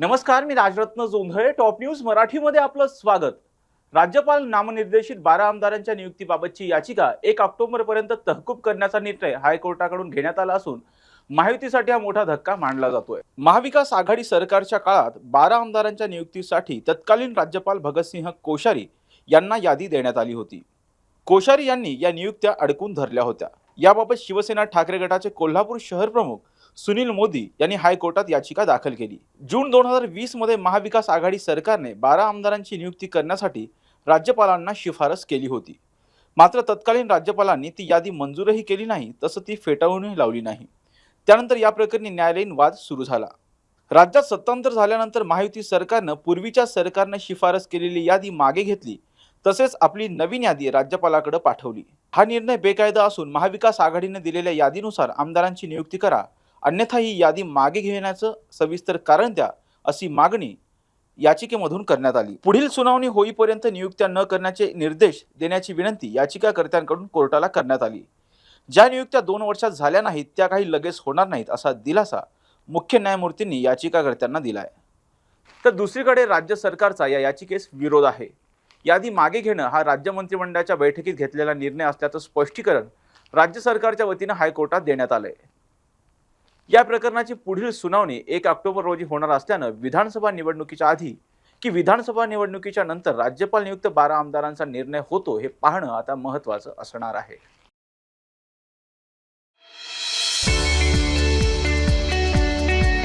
नमस्कार मी Rajratna Jondhale. Top news मराठीमध्ये आपलं स्वागत. राज्यपाल नामनिर्देशित बारा आमदारांच्या नियुक्तीबाबतची याचिका एक ऑक्टोबर पर्यंत तहकूब करण्याचा निर्णय हायकोर्टाकडून घेण्यात आला असून महायुतीसाठी हा मोठा धक्का मानला जातोय. महाविकास आघाडी सरकारच्या काळात बारा आमदारांच्या नियुक्तीसाठी तत्कालीन राज्यपाल भगतसिंह कोश्यारी यांना यादी देण्यात आली होती. कोश्यारी यांनी या नियुक्त्या अडकून धरल्या होत्या. याबाबत शिवसेना ठाकरे गटाचे कोल्हापूर शहर प्रमुख सुनील मोदी यांनी हायकोर्टात याचिका दाखल केली. जून दोन हजार वीसमध्ये महाविकास आघाडी सरकारने बारा आमदारांची नियुक्ती करण्यासाठी राज्यपालांना शिफारस केली होती. मात्र तत्कालीन राज्यपालांनी ती यादी मंजूरही केली नाही तसं ती फेटाळूनही लावली नाही. त्यानंतर या प्रकरणी न्यायालयीन वाद सुरू झाला. राज्यात सत्तांतर झाल्यानंतर महायुती सरकारनं पूर्वीच्या सरकारनं शिफारस केलेली यादी मागे घेतली तसेच आपली नवीन यादी राज्यपालाकडे पाठवली. हा निर्णय बेकायदा असून महाविकास आघाडीने दिलेल्या यादीनुसार आमदारांची नियुक्ती करा अन्यथा ही यादी मागे घेण्याचं सविस्तर कारण द्या अशी मागणी याचिकेमधून करण्यात आली. पुढील सुनावणी होईपर्यंत नियुक्त्या न करण्याचे निर्देश देण्याची विनंती याचिकाकर्त्यांकडून कोर्टाला करण्यात आली. ज्या नियुक्त्या दोन वर्षात झाल्या नाहीत त्या काही लगेच होणार नाहीत असा दिलासा मुख्य न्यायमूर्तींनी याचिकाकर्त्यांना दिला आहे तर दुसरीकडे राज्य सरकारचा या याचिकेस विरोध आहे. यादी मागे घेणं हा राज्य मंत्रिमंडळाच्या बैठकीत घेतलेला निर्णय असल्याचं स्पष्टीकरण राज्य सरकारच्या वतीनं हायकोर्टात देण्यात आलं आहे या प्रकरणाची पुढील सुनावणी एक ऑक्टोबर रोजी होणार असल्यानं विधानसभा निवडणुकीच्या आधी की विधानसभा निवडणुकीच्या नंतर राज्यपाल नियुक्त बारा आमदारांचा निर्णय होतो हे पाहणं आता महत्त्वाचं असणार आहे.